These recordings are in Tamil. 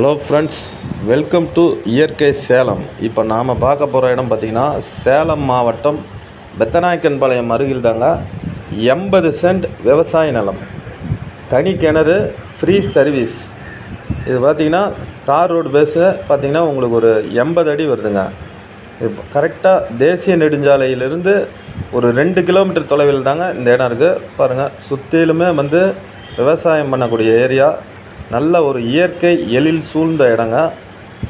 ஹலோ ஃப்ரெண்ட்ஸ் வெல்கம் டு இயற்கை சேலம். இப்போ நாம் பார்க்க போகிற இடம் பார்த்திங்கன்னா சேலம் மாவட்டம் பெத்தநாயக்கன்பாளையம் அருகில் தாங்க எண்பது சென்ட் விவசாய நிலம். தனி கிணறு ஃப்ரீ சர்வீஸ் இது பார்த்திங்கன்னா தார் ரோடு பேஸு பார்த்திங்கன்னா உங்களுக்கு ஒரு எண்பது அடி வருதுங்க. இப்போ கரெக்டாக தேசிய நெடுஞ்சாலையிலிருந்து ஒரு ரெண்டு கிலோமீட்டர் தொலைவில் தாங்க இந்த இடம் இருக்குது பாருங்கள் சுற்றிலுமே வந்து விவசாயம் பண்ணக்கூடிய ஏரியா நல்ல ஒரு இயற்கை எழில் சூழ்ந்த இடங்க.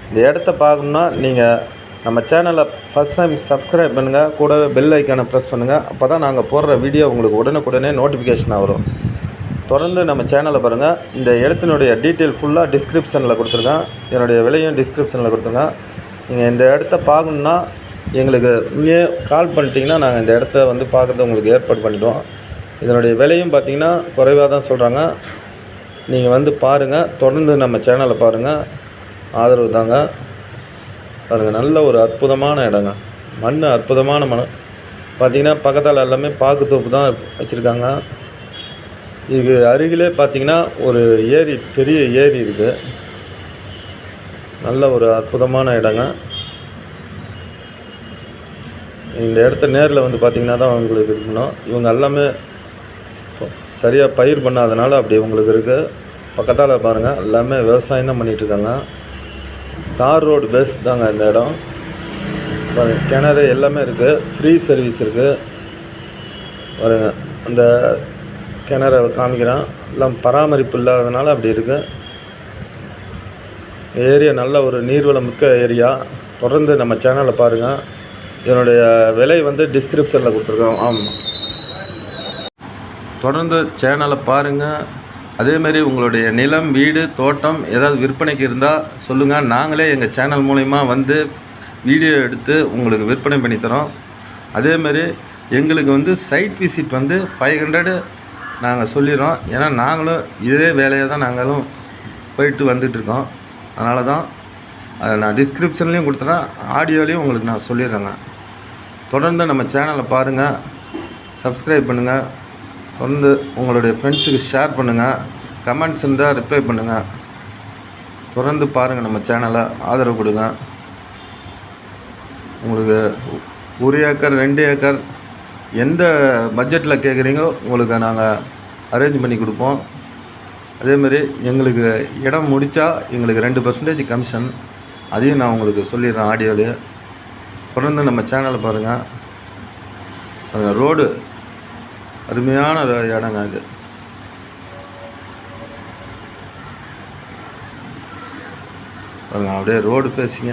இந்த இடத்த பார்க்கணுன்னா நீங்கள் நம்ம சேனலை ஃபஸ்ட் டைம் சப்ஸ்கிரைப் பண்ணுங்கள் கூடவே பெல் ஐக்கானை ப்ரெஸ் பண்ணுங்கள் அப்போ தான் நாங்கள் போடுற வீடியோ உங்களுக்கு உடனுக்குடனே நோட்டிஃபிகேஷனாக வரும். தொடர்ந்து நம்ம சேனலை பாருங்கள் இந்த இடத்தினுடைய டீட்டெயில் ஃபுல்லாக டிஸ்கிரிப்ஷனில் கொடுத்துருக்கேன். என்னுடைய விலையும் டிஸ்கிரிப்ஷனில் கொடுத்துருங்க நீங்கள் இந்த இடத்த பார்க்கணுன்னா எங்களுக்கு இங்கே கால் பண்ணிட்டீங்கன்னா நாங்கள் இந்த இடத்த வந்து பார்க்குறது உங்களுக்கு ஏற்பாடு பண்ணிவிடுவோம் இதனுடைய விலையும் பார்த்தீங்கன்னா குறைவாக தான் சொல்கிறாங்க நீங்கள் வந்து பாருங்கள் தொடர்ந்து நம்ம சேனலை பாருங்கள் ஆதரவு தாங்க. பாருங்கள் நல்ல ஒரு அற்புதமான இடங்க. மண் அற்புதமான மண். பார்த்திங்கன்னா பக்கத்தால் எல்லாமே பாக்கு தோப்பு தான் வச்சுருக்காங்க. இது அருகிலே பார்த்தீங்கன்னா ஒரு ஏரி பெரிய ஏரி இருக்குது நல்ல ஒரு அற்புதமான இடங்க. இந்த இடத்த நேரில் வந்து பார்த்திங்கன்னா தான் உங்களுக்கு இருக்கணும் இவங்க எல்லாமே சரியாக பயிர் பண்ணாதனால அப்படி உங்களுக்கு இருக்குது பக்கத்தால் பாருங்கள் எல்லாமே விவசாயம் தான் பண்ணிகிட்ருக்காங்க தார் ரோடு பேஸ் தாங்க இந்த இடம். கிணறு எல்லாமே இருக்குது ஃப்ரீ சர்வீஸ் இருக்குது வருங்க அந்த கிணற காமிக்கிறேன். எல்லாம் பராமரிப்பு இல்லாதனால அப்படி இருக்குது ஏரியா நல்ல ஒரு நீர்வளம் மிக்க ஏரியா. தொடர்ந்து நம்ம சேனலை பாருங்கள் இதனுடைய விலை வந்து டிஸ்கிரிப்ஷனில் கொடுத்துருக்கோம். ஆமாம் தொடர்ந்து சேனலை பாருங்கள் அதேமாரி உங்களுடைய நிலம் வீடு தோட்டம் ஏதாவது விற்பனைக்கு இருந்தால் சொல்லுங்கள் நாங்களே எங்கள் சேனல் மூலிமா வந்து வீடியோ எடுத்து உங்களுக்கு விற்பனை பண்ணி தரோம். அதேமாரி எங்களுக்கு வந்து சைட் விசிட் வந்து ஃபைவ் ஹண்ட்ரடு நாங்கள் சொல்லிடுறோம். ஏன்னா நாங்களும் இதே வேலையை தான் நாங்களும் போயிட்டு வந்துட்டுருக்கோம் அதனால தான் அதை நான் டிஸ்கிரிப்ஷன்லேயும் கொடுத்துறேன். ஆடியோலேயும் உங்களுக்கு நான் சொல்லிடுறேங்க. தொடர்ந்து நம்ம சேனலை பாருங்கள் சப்ஸ்கிரைப் பண்ணுங்கள் தொடர்ந்து உங்களுடைய ஃப்ரெண்ட்ஸுக்கு ஷேர் பண்ணுங்கள் கமெண்ட்ஸ் இருந்தால் ரிப்ளை பண்ணுங்கள் தொடர்ந்து பாருங்கள் நம்ம சேனலை ஆதரவு கொடுங்க. உங்களுக்கு ஒரு ஏக்கர் ரெண்டு ஏக்கர் எந்த பட்ஜெட்டில் கேட்குறீங்களோ உங்களுக்கு நாங்கள் அரேஞ்ச் பண்ணி கொடுப்போம். அதேமாரி எங்களுக்கு இடம் முடித்தா எங்களுக்கு ரெண்டு பர்சன்டேஜ் கமிஷன் அதையும் நான் உங்களுக்கு சொல்லிடுறேன் ஆடியோவில் தொடர்ந்து நம்ம சேனலை பாருங்கள் ரோடு அருமையான ஒரு இடங்க இது. பாருங்கள் அப்படியே ரோடு பேசிங்க.